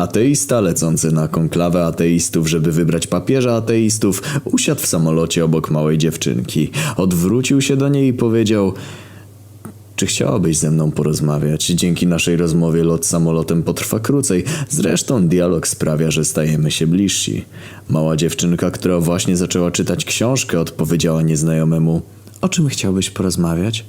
Ateista lecący na konklawę ateistów, żeby wybrać papieża ateistów, usiadł w samolocie obok małej dziewczynki. Odwrócił się do niej i powiedział: Czy chciałabyś ze mną porozmawiać? Dzięki naszej rozmowie lot samolotem potrwa krócej. Zresztą dialog sprawia, że stajemy się bliżsi. Mała dziewczynka, która właśnie zaczęła czytać książkę, odpowiedziała nieznajomemu: O czym chciałbyś porozmawiać?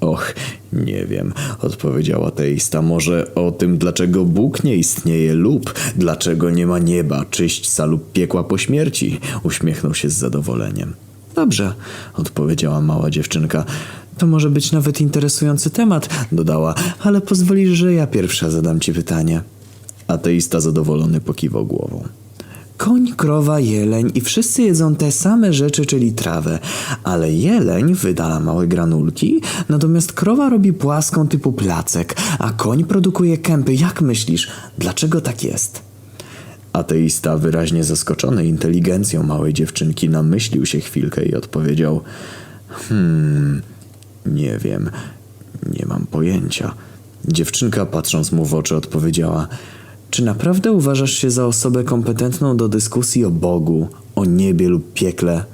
Och, nie wiem, odpowiedział ateista. Może o tym, dlaczego Bóg nie istnieje lub dlaczego nie ma nieba, czyśćca lub piekła po śmierci. Uśmiechnął się z zadowoleniem. Dobrze, odpowiedziała mała dziewczynka. To może być nawet interesujący temat, dodała, ale pozwolisz, że ja pierwsza zadam ci pytanie. Ateista zadowolony pokiwał głową. Koń, krowa, jeleń i wszyscy jedzą te same rzeczy, czyli trawę, ale jeleń wydala małe granulki, natomiast krowa robi płaską typu placek, a koń produkuje kępy. Jak myślisz, dlaczego tak jest? Ateista, wyraźnie zaskoczony inteligencją małej dziewczynki, namyślił się chwilkę i odpowiedział: Hmm, nie wiem, nie mam pojęcia. Dziewczynka, patrząc mu w oczy, odpowiedziała: Czy naprawdę uważasz się za osobę kompetentną do dyskusji o Bogu, o niebie lub piekle?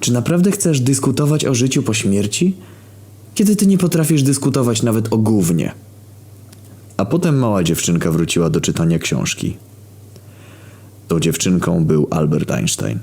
Czy naprawdę chcesz dyskutować o życiu po śmierci? Kiedy ty nie potrafisz dyskutować nawet o gównie. A potem mała dziewczynka wróciła do czytania książki. Tą dziewczynką był Albert Einstein.